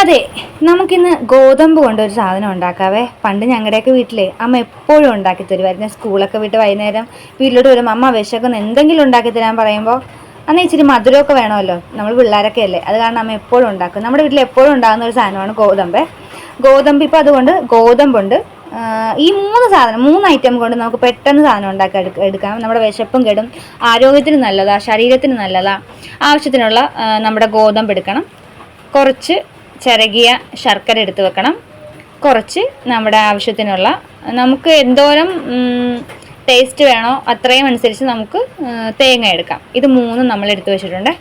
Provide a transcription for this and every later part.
അതെ നമുക്കിന്ന് ഗോതമ്പ് കൊണ്ടൊരു സാധനം ഉണ്ടാക്കാവേ. പണ്ട് ഞങ്ങളുടെയൊക്കെ വീട്ടിലെ അമ്മ എപ്പോഴും ഉണ്ടാക്കി തരുമായിരുന്നു. സ്കൂളൊക്കെ വിട്ട് വൈകുന്നേരം വീട്ടിലോട്ട് വരുമ്പോൾ അമ്മ വിശക്കുന്ന. എന്തെങ്കിലും ഉണ്ടാക്കി തരാൻ പറയുമ്പോൾ അന്ന് ഇച്ചിരി മധുരമൊക്കെ വേണമല്ലോ. നമ്മൾ പിള്ളേരൊക്കെ അല്ലേ? അത് കാരണം അമ്മ എപ്പോഴും ഉണ്ടാക്കും. നമ്മുടെ വീട്ടിൽ എപ്പോഴും ഉണ്ടാകുന്ന ഒരു സാധനമാണ് ഗോതമ്പ്. ഗോതമ്പ് ഇപ്പോൾ അതുകൊണ്ട് ഗോതമ്പുണ്ട്. ഈ മൂന്ന് സാധനം മൂന്ന് ഐറ്റം കൊണ്ട് നമുക്ക് പെട്ടെന്ന് സാധനം ഉണ്ടാക്കി എടുക്ക നമ്മുടെ വിശപ്പും കെടും. ആരോഗ്യത്തിന് നല്ലതാണ് ശരീരത്തിന് നല്ലതാണ് ആവശ്യത്തിനുള്ള നമ്മുടെ ഗോതമ്പ് എടുക്കണം. കുറച്ച് ചിരകിയ ശർക്കര എടുത്തു വെക്കണം. കുറച്ച് നമ്മുടെ ആവശ്യത്തിനുള്ള നമുക്ക് എന്തോരം ടേസ്റ്റ് വേണോ അത്രയും അനുസരിച്ച് നമുക്ക് തേങ്ങ എടുക്കാം. ഇത് മൂന്നും നമ്മൾ എടുത്തു വെച്ചിട്ടുണ്ട്.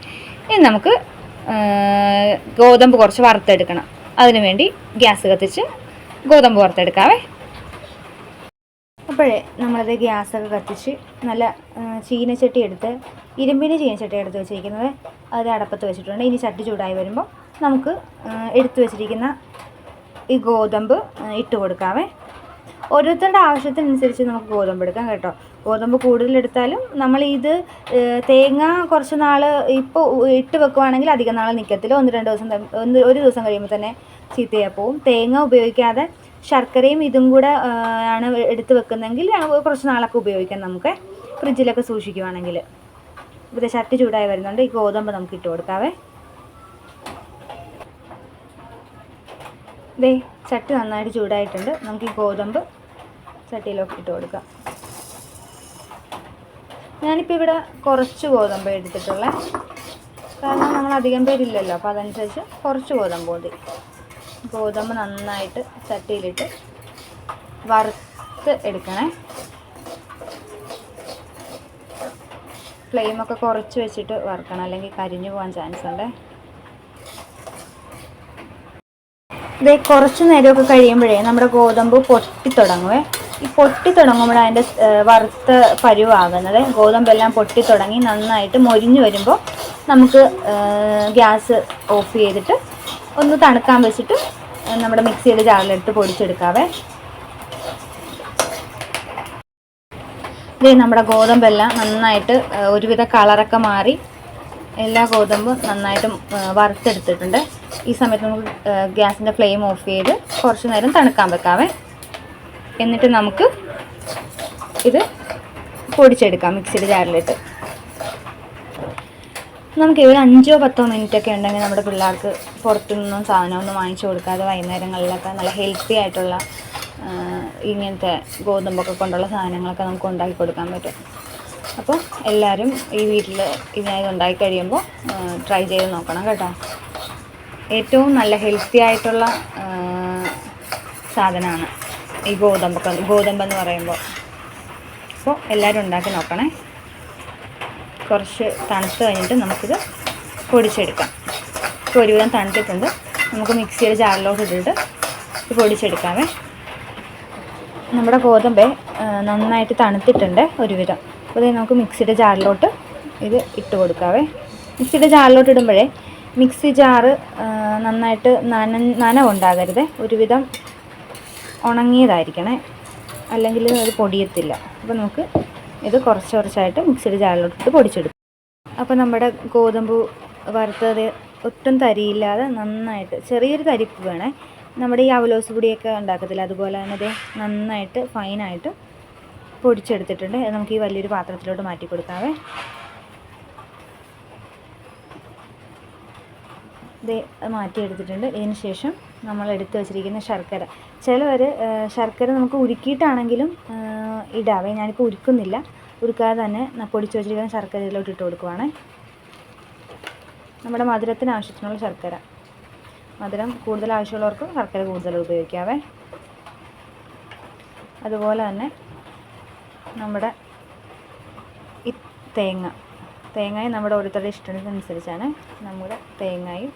ഇനി നമുക്ക് ഗോതമ്പ് കുറച്ച് വറുത്തെടുക്കണം. അതിനു വേണ്ടി ഗ്യാസ് കത്തിച്ച് ഗോതമ്പ് വറുത്തെടുക്കാവേ. അപ്പോഴേ നമ്മളത് ഗ്യാസൊക്കെ കത്തിച്ച് നല്ല ചീനച്ചട്ടി എടുത്ത് ഇരുമ്പിന് ചീനച്ചട്ടി എടുത്ത് വെച്ചിരിക്കുന്നത്. അത് അടപ്പത്ത് വെച്ചിട്ടുണ്ട്. ഇനി ചട്ടി ചൂടായി വരുമ്പോൾ നമുക്ക് എടുത്തു വച്ചിരിക്കുന്ന ഈ ഗോതമ്പ് ഇട്ട് കൊടുക്കാവേ. ഓരോരുത്തരുടെ ആവശ്യത്തിനനുസരിച്ച് നമുക്ക് ഗോതമ്പ് എടുക്കാം കേട്ടോ. ഗോതമ്പ് കൂടുതലെടുത്താലും നമ്മൾ ഇത് തേങ്ങ കുറച്ച് നാൾ ഇപ്പോൾ ഇട്ട് വെക്കുവാണെങ്കിൽ അധികം നാൾ നിൽക്കത്തില്ല ഒന്ന് രണ്ട് ദിവസം ഒന്ന് ഒരു ദിവസം കഴിയുമ്പോൾ തന്നെ ചീത്തയായി പോവും. തേങ്ങ ഉപയോഗിക്കാതെ ശർക്കരയും ഇതും കൂടെ ആണ് എടുത്ത് വെക്കുന്നതെങ്കിൽ കുറച്ച് നാളൊക്കെ ഉപയോഗിക്കാം നമുക്ക്. ഫ്രിഡ്ജിലൊക്കെ സൂക്ഷിക്കുവാണെങ്കിൽ. ഇവിടെ ചട്ടി ചൂടായി വരുന്നുണ്ട്. ഈ ഗോതമ്പ് നമുക്ക് ഇട്ട് കൊടുക്കാവേ. ദേ ചട്ടി നന്നായിട്ട് ചൂടായിട്ടുണ്ട്. നമുക്ക് ഈ ഗോതമ്പ് ചട്ടിയിലൊക്കെ ഇട്ട് കൊടുക്കാം. ഞാനിപ്പോൾ ഇവിടെ കുറച്ച് ഗോതമ്പ് എടുത്തിട്ടുള്ളത് കാരണം നമ്മൾ അധികം പേരില്ലല്ലോ അപ്പോൾ അതനുസരിച്ച് കുറച്ച് ഗോതമ്പ് മതി. ഗോതമ്പ് നന്നായിട്ട് ചട്ടിയിലിട്ട് വറുത്ത് എടുക്കണേ. ഫ്ലെയിമൊക്കെ കുറച്ച് വെച്ചിട്ട് വറുക്കണം. അല്ലെങ്കിൽ കരിഞ്ഞു പോകാൻ ചാൻസ് ഉണ്ട്. ഇത് കുറച്ച് നേരമൊക്കെ കഴിയുമ്പോഴേ നമ്മുടെ ഗോതമ്പ് പൊട്ടി തുടങ്ങുവേ. ഈ പൊട്ടി തുടങ്ങുമ്പോഴാണ് അതിന്റെ വറുത്ത പരുവാകുന്നത്. ഗോതമ്പെല്ലാം പൊട്ടി തുടങ്ങി നന്നായിട്ട് മൊരിഞ്ഞു വരുമ്പോൾ നമുക്ക് ഗ്യാസ് ഓഫ് ചെയ്തിട്ട് ഒന്ന് തണുക്കാൻ വെച്ചിട്ട് നമ്മുടെ മിക്സിയുടെ ജാറിലെടുത്ത് പൊടിച്ചെടുക്കാവേ. ഇതേ നമ്മുടെ ഗോതമ്പെല്ലാം നന്നായിട്ട് ഒരുവിധ കളറൊക്കെ മാറി. എല്ലാ ഗോതമ്പും നന്നായിട്ട് വറുത്തെടുത്തിട്ടുണ്ട്. ഈ സമയത്ത് നമുക്ക് ഗ്യാസിന്റെ ഫ്ലെയിം ഓഫ് ചെയ്ത് കുറച്ച് നേരം തണുക്കാൻ വെക്കാവേ. എന്നിട്ട് നമുക്ക് ഇത് പൊടിച്ചെടുക്കാം മിക്സിയുടെ ജാറിലിട്ട്. നമുക്ക് ഇവിടെ അഞ്ചോ പത്തോ മിനിറ്റ് ഒക്കെ ഉണ്ടെങ്കിൽ നമ്മുടെ പിള്ളേർക്ക് പുറത്തുനിന്നും സാധനമൊന്നും വാങ്ങിച്ചു കൊടുക്കാതെ വൈകുന്നേരങ്ങളിലൊക്കെ നല്ല ഹെൽത്തി ആയിട്ടുള്ള ഇങ്ങനത്തെ ഗോതമ്പൊക്കെ കൊണ്ടുള്ള സാധനങ്ങളൊക്കെ നമുക്ക് ഉണ്ടാക്കി കൊടുക്കാൻ പറ്റും. അപ്പോൾ എല്ലാവരും ഈ വീട്ടിൽ ഇതിനായി ഉണ്ടാക്കി കഴിയുമ്പോൾ ട്രൈ ചെയ്ത് നോക്കണം കേട്ടോ. ഏറ്റവും നല്ല ഹെൽത്തി ആയിട്ടുള്ള സാധനമാണ് ഈ ഗോതമ്പ് ഗോതമ്പ് എന്ന് പറയുമ്പോൾ. അപ്പോൾ എല്ലാവരും ഉണ്ടാക്കി നോക്കണേ. കുറച്ച് തണുത്ത് കഴിഞ്ഞിട്ട് നമുക്കിത് പൊടിച്ചെടുക്കാം. ഇപ്പോൾ ഒരുവിധം തണുത്തിട്ടുണ്ട്. നമുക്ക് മിക്സിയുടെ ജാറിലോട്ട് ഇട്ടിട്ട് ഇത് പൊടിച്ചെടുക്കാമേ നമ്മുടെ ഗോതമ്പ് നന്നായിട്ട് തണുത്തിട്ടുണ്ട് ഒരുവിധം. അപ്പോൾ നമുക്ക് മിക്സിയുടെ ജാറിലോട്ട് ഇത് ഇട്ട് കൊടുക്കാവേ. മിക്സിയുടെ ജാറിലോട്ട് ഇടുമ്പോഴേ മിക്സി ജാറ് നന്നായിട്ട് നന നനവുണ്ടാകരുത് ഒരുവിധം ഉണങ്ങിയതായിരിക്കണേ. അല്ലെങ്കിൽ അത് പൊടിയത്തില്ല. അപ്പോൾ നമുക്ക് ഇത് കുറച്ച് കുറച്ചായിട്ട് മിക്സിയുടെ ജാറിലോട്ടിട്ട് പൊടിച്ചെടുക്കും. അപ്പോൾ നമ്മുടെ ഗോതമ്പ് വറുത്തത് ഒട്ടും തരിയില്ലാതെ നന്നായിട്ട് ചെറിയൊരു തരിപ്പ് വേണേ. നമ്മുടെ ഈ അവലോസ് പൊടിയൊക്കെ ഉണ്ടാക്കത്തില്ല? അതുപോലെ തന്നെ ഇത് നന്നായിട്ട് ഫൈനായിട്ട് പൊടിച്ചെടുത്തിട്ടുണ്ട്. നമുക്ക് ഈ വലിയൊരു പാത്രത്തിലോട്ട് മാറ്റി കൊടുക്കാവേ ഇത് മാറ്റിയെടുത്തിട്ടുണ്ട്. ഇതിന് ശേഷം നമ്മൾ എടുത്തു വച്ചിരിക്കുന്ന ശർക്കര. ചിലവർ ശർക്കര നമുക്ക് ഉരുക്കിയിട്ടാണെങ്കിലും ഇടാവേ. ഞാനിപ്പോൾ ഉരുക്കുന്നില്ല. ഉരുക്കാതെ തന്നെ പൊടിച്ചു വച്ചിരിക്കുന്ന വെച്ചിരിക്കുന്ന ശർക്കര ഇതിലോട്ട് ഇട്ട് കൊടുക്കുവാണേ. നമ്മുടെ മധുരത്തിന് ആവശ്യത്തിനുള്ള ശർക്കര. മധുരം കൂടുതൽ ആവശ്യമുള്ളവർക്ക് ശർക്കര കൂടുതൽ ഉപയോഗിക്കാവേ. അതുപോലെ തന്നെ നമ്മുടെ ഈ തേങ്ങ. തേങ്ങയും നമ്മുടെ ഓരോരുത്തരുടെ ഇഷ്ടത്തിനനുസരിച്ചാണ് നമ്മുടെ തേങ്ങയും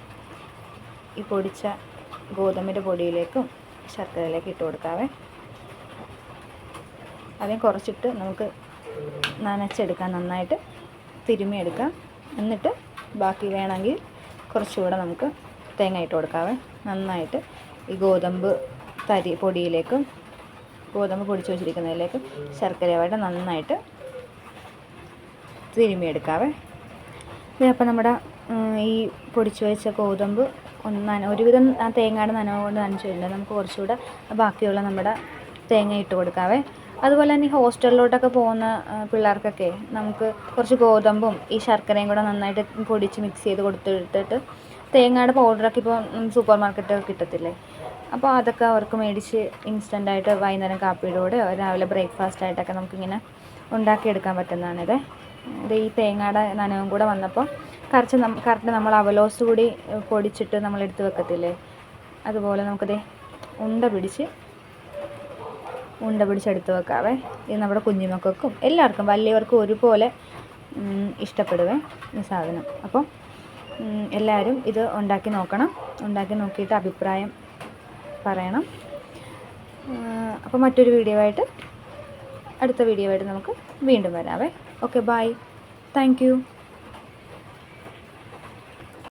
ഈ പൊടിച്ച ഗോതമ്പിന്റെ പൊടിയിലേക്കും ശർക്കരയിലേക്ക് ഇട്ട് കൊടുക്കാവേ. അതേ കുറച്ചിട്ട് നമുക്ക് നനച്ചെടുക്കാം നന്നായിട്ട് തിരുമിയെടുക്കാം എന്നിട്ട് ബാക്കി വേണമെങ്കിൽ കുറച്ചുകൂടെ നമുക്ക് തേങ്ങ ഇട്ട് കൊടുക്കാവേ. നന്നായിട്ട് ഈ ഗോതമ്പ് തരി പൊടിയിലേക്കും ഗോതമ്പ് പൊടിച്ച് വെച്ചിരിക്കുന്നതിലേക്കും ശർക്കരയുമായിട്ട് നന്നായിട്ട് തിരുമിയെടുക്കാവേ അപ്പോൾ നമ്മുടെ ഈ പൊടിച്ചു വെച്ച ഗോതമ്പ് ഒന്ന് നന ഒരുവിധം ആ തേങ്ങയുടെ നനവ് കൊണ്ട് നനച്ച് കഴിഞ്ഞാൽ നമുക്ക് കുറച്ചുകൂടെ ബാക്കിയുള്ള നമ്മുടെ തേങ്ങ ഇട്ട് കൊടുക്കാവേ. അതുപോലെ തന്നെ ഈ ഹോസ്റ്റലിലോട്ടൊക്കെ പോകുന്ന പിള്ളേർക്കൊക്കെ നമുക്ക് കുറച്ച് ഗോതമ്പും ഈ ശർക്കരയും കൂടെ നന്നായിട്ട് പൊടിച്ച് മിക്സ് ചെയ്ത് കൊടുത്തിട്ടിട്ട് തേങ്ങയുടെ പൗഡറൊക്കെ ഇപ്പോൾ സൂപ്പർ മാർക്കറ്റിൽ കിട്ടത്തില്ലേ? അപ്പോൾ അതൊക്കെ അവർക്ക് മേടിച്ച് ഇൻസ്റ്റന്റായിട്ട് വൈകുന്നേരം കാപ്പിയുടെ കൂടെ രാവിലെ ബ്രേക്ക്ഫാസ്റ്റ് ആയിട്ടൊക്കെ നമുക്കിങ്ങനെ ഉണ്ടാക്കിയെടുക്കാൻ പറ്റുന്നതാണിത്. ഇത് ഈ തേങ്ങയുടെ നനവും കൂടെ വന്നപ്പോൾ കറച്ച് കറക്റ്റ് നമ്മൾ അവലോസ് കൂടി പൊടിച്ചിട്ട് നമ്മൾ എടുത്ത് വെക്കത്തില്ലേ? അതുപോലെ നമുക്കത് ഉണ്ട പിടിച്ച് ഉണ്ട പിടിച്ചെടുത്ത് വെക്കാവേ. ഇത് നമ്മുടെ കുഞ്ഞുമക്കൾക്കും എല്ലാവർക്കും വലിയവർക്കും ഒരുപോലെ ഇഷ്ടപ്പെടുവേ ഈ സാധനം. അപ്പം എല്ലാവരും ഇത് ഉണ്ടാക്കി നോക്കണം. ഉണ്ടാക്കി നോക്കിയിട്ട് അഭിപ്രായം പറയണം. അപ്പോൾ മറ്റൊരു വീഡിയോ ആയിട്ട് അടുത്ത വീഡിയോ ആയിട്ട് നമുക്ക് വീണ്ടും വരാവേ. Okay bye. താങ്ക്